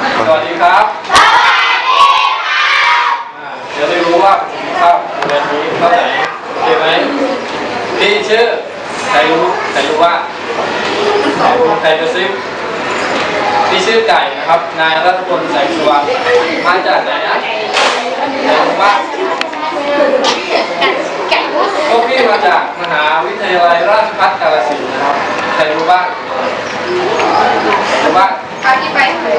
สวัสดีครับสวัสดีครับเดี๋ยวได้รู้ว่าเข้าโรงเรียนนี้เข้าไหนโอเคไหมพี่ชื่อใครรู้ใครรู้ว่าใครรู้ใครจะซิบพี่ชื่อไก่นะครับ นายรัตพลแสงสุวรรณมาจากไหนนะใครรู้บ้าพวกพี่มาจากมหาวิทยาลัยราชภัฏกาฬสินธุ์นะครับ ใครรู้บ้างรู้บ้าง ที่ไปเลย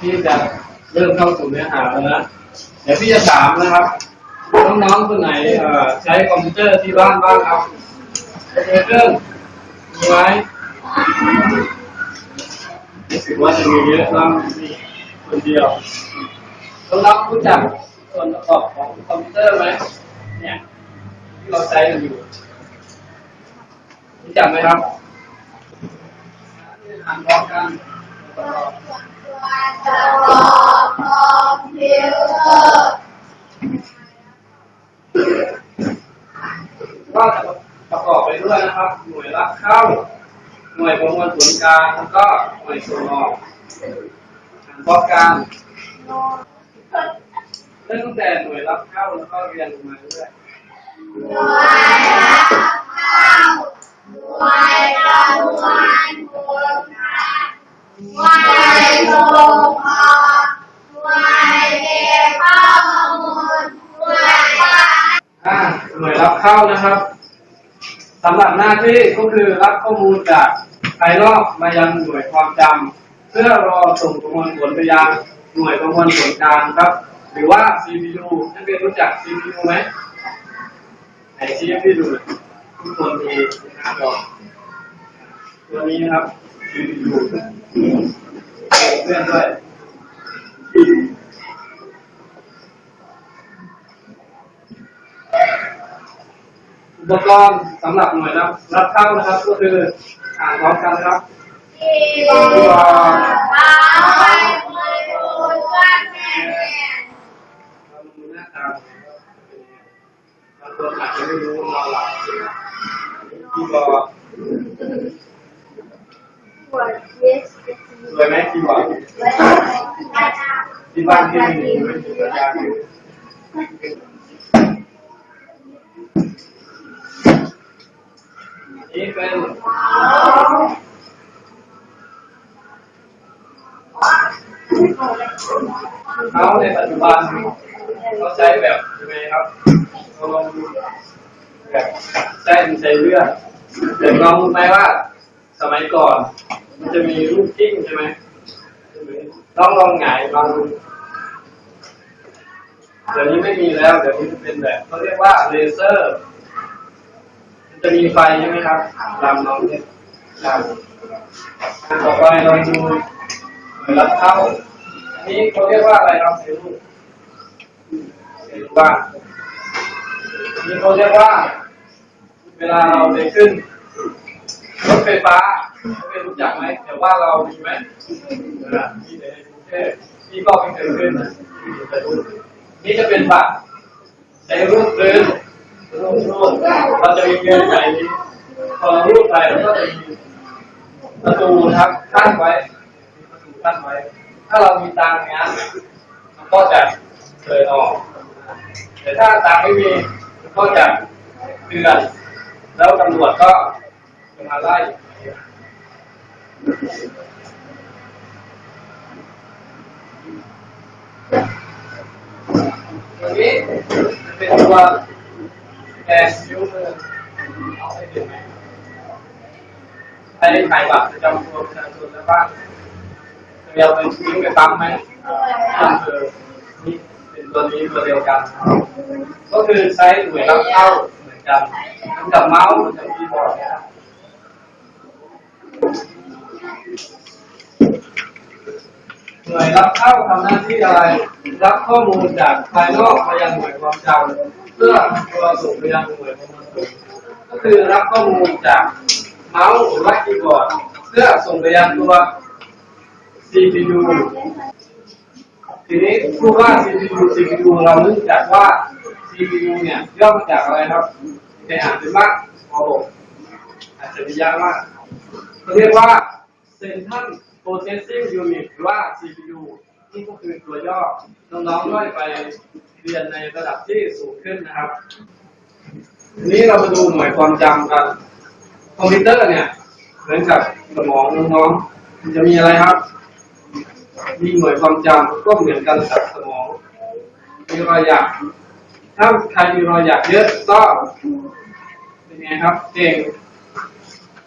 พี่จะเริ่มเข้าสู่เนื้อหาแล้วนะเดี๋ยวพี่จะถามนะครับ น้องๆคนไหนเอ่อใช้คอมพิวเตอร์ที่บ้านบ้างครับคอมพิวเตอร์มีไหมรู้สึกว่าจะมีเยอะบ้างมีคนเดียวน้องๆรู้จักส่วนประกอบของคอมพิวเตอร์ไหมเนี่ยที่เราใช้กันอยู่ รู้จักไหมครับอ่านพร้อมกันก็จะประกอบไปด้วยนะครับ หน่วยรับเข้า หน่วยประมวลผลการแล้วก็หน่วยส่งออกอ่านพร้อมกันเริ่มตั้งแต่หน่วยรับเข้าแล้วก็เรียนลงมาเรื่อย อ่าหน่วยรับเข้านะครับสำหรับหน้าที่ก็คือรับข้อมูลจากภายนอกมายังหน่วยความจำเพื่อรอส่งประมวลผลไปยังหน่วยประมวลผลกลางครับ หรือว่า CPU นักเรียนรู้จัก CPU ไหมไหนชี้ให้พี่ดูหน่อย ทุกคนมีหน้าจอตัวนี้นะครับ CPU เพื่อนด้วยอุปกรณ์สำหรับหน่วยรับรับเข้านะครับก็คืออ่านพร้อมกันนะครับคีย์บอร์ดเรา คีย์บอสวยไหมคีย์บอร์ดที่บ้านที่มีไหมสัญญาณอยู่นี่เป็นเขาในปัจจุบันเขาใช้แบบยังไงครับเราลองดูแบบใช้นใช้เลือด เดี๋ยวลองรู้ไหมว่า สมัยก่อน มันจะมีลูกกิ้งใช่ไหมลองลองหงายลองดูเดี๋ยวนี้ไม่มีแล้ว เดี๋ยวนี้เป็นแบบเขาเรียกว่าเลเซอร์มันจะมีไฟใช่ไหมครับตามน้องเนี่ยครับต่อไปเราดูรับเข้านี้เขาเรียกว่าอะไรครับเซลล์เซลล์บ้านอันนี้เขาเรียกว่า เวลาเราไปขึ้นรถไฟฟ้าไม่รู้จักไหมแต่ว่าเรามีไหมมีในกรุงเทพนี่ก็ไม่เคยขึ้นนี่จะเป็นบัตรในรูปพื้นรูปรูปเราจะมีเงินใส่พอรูปไปแล้วก็จะมีประตูนะครับกั้นไว้ประตูกั้นไว้ ถ้าเรามีตังค์เนี้ยมันก็จะเดินออก แต่ถ้าตังค์ไม่มีมันก็จะเตือน แล้วตำรวจก็จะมาไล่ตัวนี้เป็นตัวแกนนิ้วมือเอาให้เห็นไหมใครได้ถ่ายบัตรประจำตัวประชาชนแล้วบ้างจะเอาไปทิ้งไปปั๊มไหมนี่เป็นตัวนี้ตัวเดียวกัน ก็คือใช้หน่วยรับเข้า กันเหมือนกับเมาส์เหมือนกับคีย์บอร์ดเนี่ยครับหน่วยรับเข้าทำหน้าที่อะไร รับข้อมูลจากภายนอกมายังหน่วยความจำเพื่อตัวส่งไปยังหน่วยประมวลผลก็คือรับข้อมูลจากเมาส์หรือว่าคีย์บอร์ดเพื่อส่งไปยังตัว CPU ทีนี้พูดว่า CPU CPU เราเนื่องจากว่า CPU เนี่ยย่อมาจากอะไรครับในอ่านเป็นมากม .6 ออัจฉริยะมากเขาเรียกว่า Central Processing Unit หรือว่า CPU นี่ก็คือตัวย่อ น้องๆก็ไปเรียนในระดับที่สูงขึ้นนะครับทีนี้เรามาดูหน่วยความจำกัน คอมพิวเตอร์เนี่ยเหมือนกับสมองน้องๆมันจะมีอะไรครับ มีหน่วยความจำก็เหมือนกันกับสมอง มีรอยหยัก ถ้าใครมีรอยหยักเยอะก็เป็นไงครับเก่ง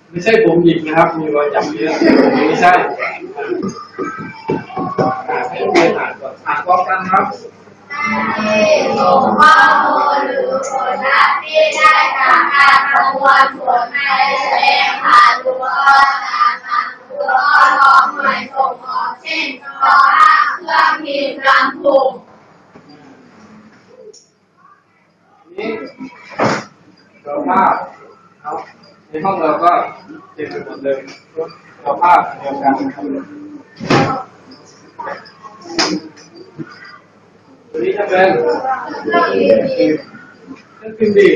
ไม่ใช่ผมหยิกนะครับ มีรอยหยักเยอะไม่ใช่ให้เรียนอ่านก่อนอ่านพร้อมกันครับส่งข้อมูลหรือผลลัพธ์ที่ได้จากการประมวลผลในแสดงผ่านอุปกรณ์ต่างๆอุปกรณ์ของหน่วยส่งออกเช่นจอภาเครื่องพิมพ์ลำโพง เราภาพเอาในห้องเราก็เต็มไปหมดเลยเราภาพเดียวกันตัวนี้จะเป็นเครื่องพิมพ์เครื่องพิมพ์ดี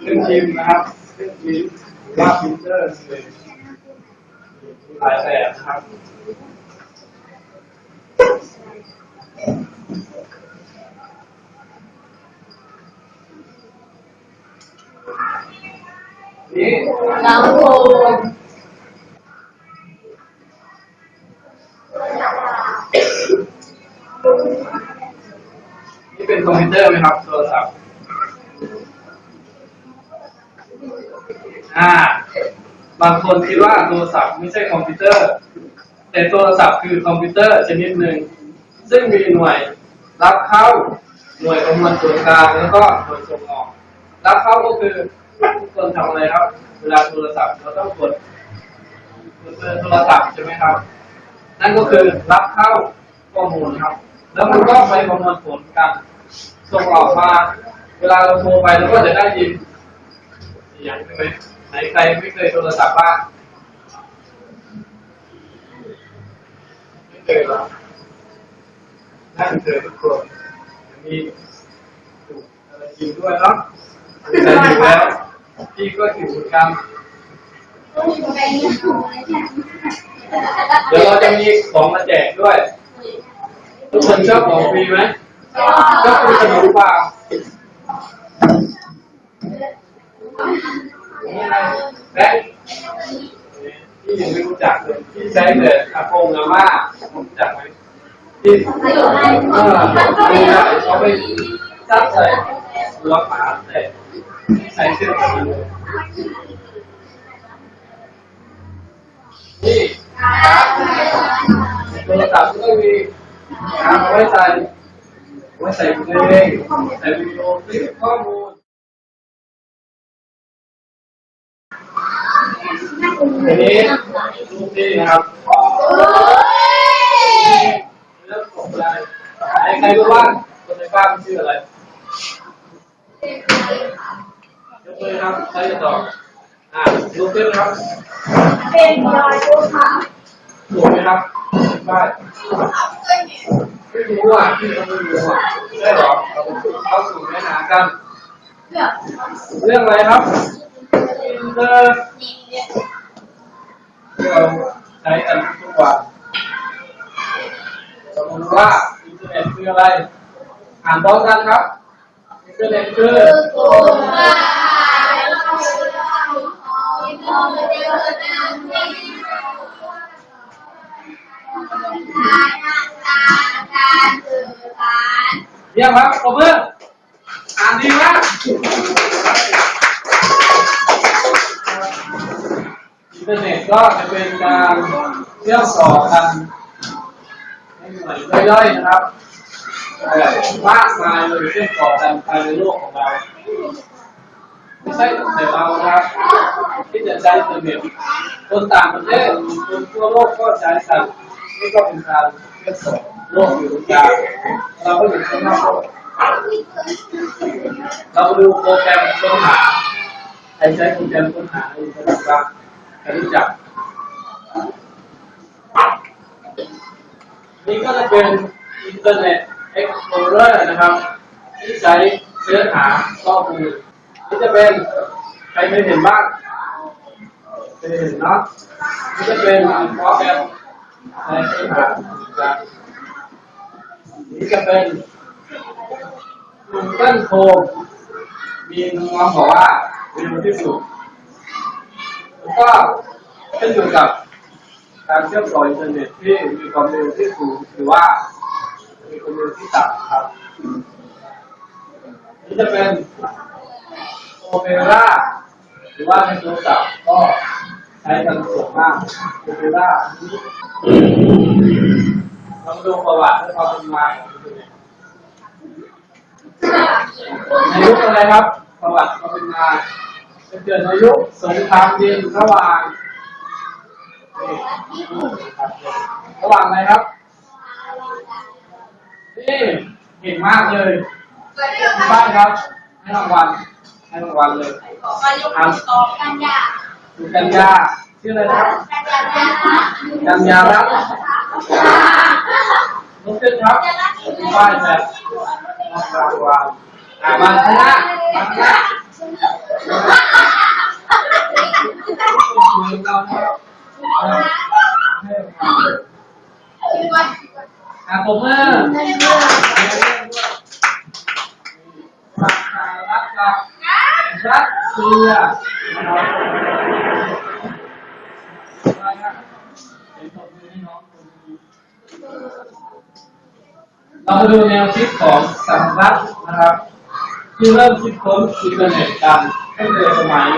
เครื่องพิมพ์นะครับเครื่องพิมพ์หรือว่าพพิมพ์เตอร์เลยมีหลายแบบครับ นี่ลำโพงนี่เป็นคอมพิวเตอร์ไหมครับโทรศัพท์อ่า บางคนคิดว่าโทรศัพท์ไม่ใช่คอมพิวเตอร์ แต่โทรศัพท์คือคอมพิวเตอร์ชนิดหนึ่ง ซึ่งมีหน่วยรับเข้า หน่วยประมวลส่วนกลางแล้วก็หน่วยส่งออก รับเข้าก็คือทุกคนทำอะไรครับ เวลาโทรศัพท์เราต้องกดกดเบอร์โทรศัพท์ใช่ไหมครับ นั่นก็คือรับเข้าข้อมูลครับ แล้วมันก็ไปประมวลผลกันส่งออกมา เวลาเราโทรไปเราก็จะได้ยินเสียงใช่ไหมไหนใครไม่เคยโทรศัพท์บ้างไม่เคยหรอกน่าจะเคยทุกคนมีถูกอะไรกินด้วยเนาะ แต่อยู่แล้ว พี่ก็อยู่เหมือนกันเดี๋ยวเราจะมีของมาแจกด้วย ทุกคนชอบของฟรีไหมชอบกินขนมเปล่าแบงค์พี่ยังไม่รู้จักเลยพี่ใช้แต่อาโกงอาม่ารู้จักไหมพี่เออดูนะเขาไป ซัดใส่หัวขาใส่ใส่เสื้อกันเลยนี่โทรศัพท์ก็มีเอาไว้ใส่ไว้ใส่เพลงใส่วิดีโอคลิปข้อมูลทีนี้รูปนี้นะครับเรื่องของอะไรใครรู้บ้างคนในบ้านชื่ออะไร ยกมือครับใครจะตอบอ่ารูปนี้นครับ เป็นยอยลูกค้าถูกไหมครับได้ไม่รู้อะพี่เขาไม่รู้อะได้หรอเข้าสู่เนื้อหากัน เรื่องอะไรครับอินเตอร์ที่เราใช้กันทุกวันเรารู้ว่าอินเทอร์เน็ตคืออะไร อ่านพร้อมกันครับ เยี่ยมครับปรบมืออ่านดีมากอินเทอร์เน็ตก็จะเป็นการเชื่อมต่อกันให้หน่วยย่อยๆนะครับ มากมายเลยเชื่อมต่อกันภายในโลกของเราไม่ใช่แต่เรานะครับที่จะใช้อินเทอร์เน็ตคนต่างประเทศคนทั่วโลกก็ใช้กันนี่ก็เป็นการเชื่อมต่อโลกอยู่ตรงกลางเราก็อยู่ข้างนอกโลกเราดูโปรแกรมค้นหาใครใช้โปรแกรมค้นหาในอินเทอร์เน็ตบ้างใครรู้จักนี่ก็จะเป็นอินเทอร์เน็ต Explorer นะครับที่ใช้เสิร์ชหาข้อมูลนี่จะเป็นใครเคยเห็นบ้างเคยเห็นเนาะนี่จะเป็นโปรแกรมในที่หาการนี่จะเป็น Google Chrome มีน้องบอกว่าเร็วที่สุดก็ขึ้นอยู่กับการเชื่อมต่ออินเทอร์เน็ตที่มีความเร็วที่สูงหรือว่า มีความเร็วที่ต่ำครับนี่จะเป็นโอเปร่าหรือว่าในโทรศัพท์ก็ใช้กันส่วนมากโอเปร่าเรามาดูประวัติและความเป็นมาของในยุคอะไรครับ ประวัติความเป็นมาจะเกิดในยุคสงครามเย็นระหว่างระหว่างอะไรครับ นี่เก่งมากเลยที่บ้านครับ ให้รางวัล ให้รางวัลเลยมายุคสองกันยาคุณกัญญาชื่ออะไรนะครับกันยานะกัญญารัตน์น้องเต้นครับที่บ้านแบบรับรางวัลอ่ามาข้างหน้ามาข้างหน้าคุยเรานะครับ อ่าผมเมื่อรักกับรักเสียเรามาดูแนวคิดของสังรัฐนะครับที่เริ่มคิดค้นอินเทอร์เน็ตกันตั้งแต่สมัย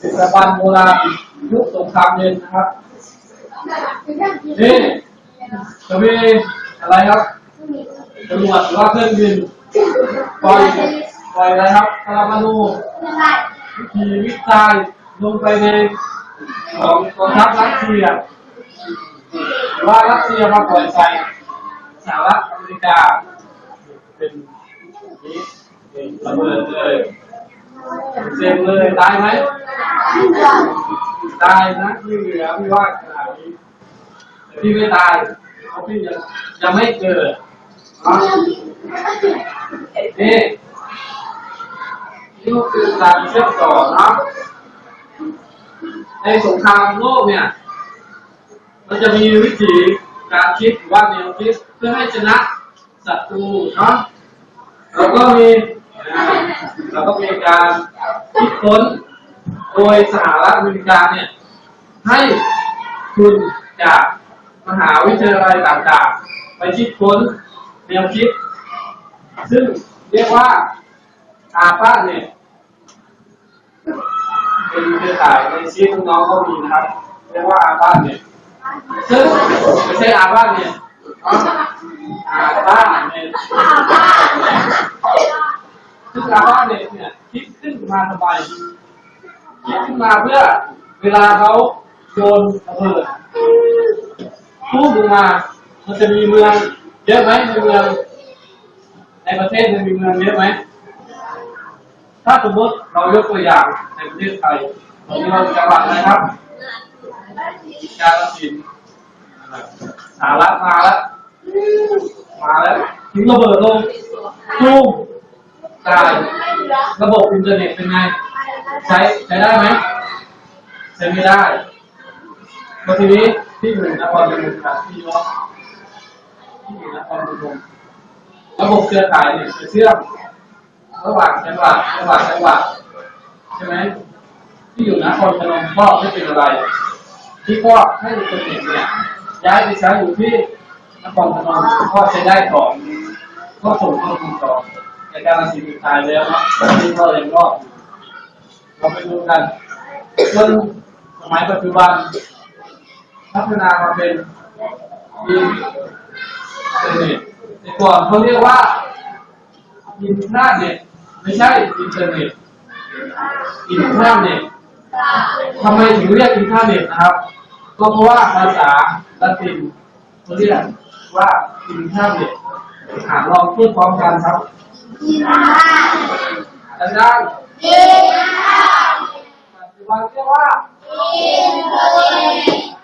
ดึกดำบรรพ์โบราณยุคสงครามเย็นนะครับนี่ จะมีอะไรครับตำรวจหรือว่าเครื่องบินปล่อยปล่อยอะไรครับปรมาณูวิธีวิจัยลงไปในของกองทัพรัสเซียหรือว่ารัสเซียมาปล่อยใส่สหรัฐอเมริกา เป็นนี้นี่ระเบิดเลยเซ็งเลยตายไหมตายนะที่เหลือพี่ว่าขนาดนี้แต่พี่ไม่ตาย เพราะพี่ยังยังไม่เกิดนี่นี่ก็คือการเชื่อมต่อนะในสงครามโลกเนี่ย มันจะมีวิธีการคิดหรือว่าแนวคิดเพื่อให้ชนะศัตรูเนาะเราก็มีเราก็มีการคิดค้นโดยสหรัฐอเมริกาเนี่ยให้ทุนจาก มหาวิทยาลัยต่างๆ ไปคิดค้นแนวคิด ซึ่งเรียกว่าอาป้าเนี่ยเป็นเครือข่ายในชีวิตน้องก็มีนะครับ เรียกว่าอาบ้านเนี่ยซึ่งไม่ใช่อาบ้านเนี่ยอาบ้านเนี่ยซึ่งอาบ้านเนี่ยเนี่ยคิดขึ้นมาทำไมคิดขึ้นมาเพื่อเวลาเขาโยนระเบิด พุ่งลงมามันจะมีเมืองเยอะไหมในเมืองในประเทศมันมีเมืองเยอะไหมถ้าสมมติเรายกตัวอย่างในประเทศไทยตอนนี้เราจังหวัดอะไรครับกาฬสินธุ์สาระมาแล้วมาแล้วทิ้งระเบิดลงตุ้มตายระบบอินเทอร์เน็ตเป็นไง ใช้ใช้ได้ไหมใช้ไม่ได้พอทีนี้ ที่อยู่งนครพนมครับที่ยกที่อยู่งนครพนมระบบเครือข่ายเนี่ยจะเชื่อมระหว่างจังหวัดจังหวัดจังหวัดใช่ไหมที่อยู่นครพนมก็ไม่เป็นอะไร ที่ก็ให้อินเทอร์เน็ตเนี่ยย้ายไปใช้อยู่ที่นครพนมก็ใช้ได้ก่อนก็ส่งข้อมูลต่อในการตัดสินใจแล้วนาะที่ก็ยังรอดอยู่เราไปดูกันจนสมัยปัจจุบัน พัฒนามาเป็นอินเทอร์เน็ตแต่ก่อนเขาเรียกว่าอินทราเน็ตไม่ใช่อินเทอร์เน็ตอินทราเน็ตทำไมถึงเรียกอินทราเน็ตนะครับ ก็เพราะว่าภาษาละตินเขาเรียกว่าอินทราเน็ตอ่านลองพูดพร้อมกันครับดังๆปัจจุบันเรียกว่าเดี๋ยวพี่จะสรุป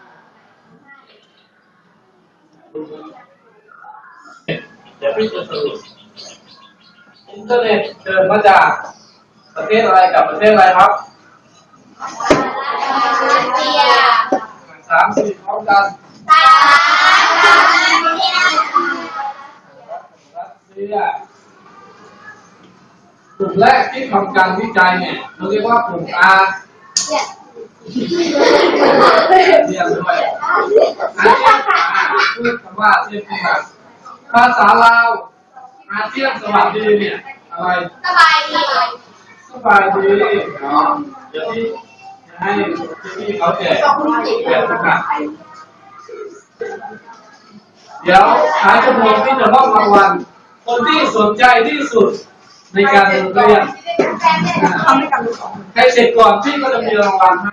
อินเทอร์เน็ตเกิดมาจากประเทศอะไรกับประเทศอะไรครับเดียสามสี่พร้อมกันสามเดียรัสเซียกลุ่มแรกที่ทำการวิจัยเนี่ยเราเรียกว่ากลุ่มอาเซียนด้วยอา พูดคำว่าอาเซียนคือแบบภาษาลาวอาเซียนสวัสดีเนี่ยอะไรสบายดีสบายดีเนาะเดี๋ยวที่จะให้พี่เขาแจกแจกประกาศเดี๋ยวท้ายชั่วโมงที่จะมอบรางวัลคนที่สนใจที่สุดในการเรียนทำให้กับลูกของใครเสร็จก่อนพี่ก็จะมีรางวัลให้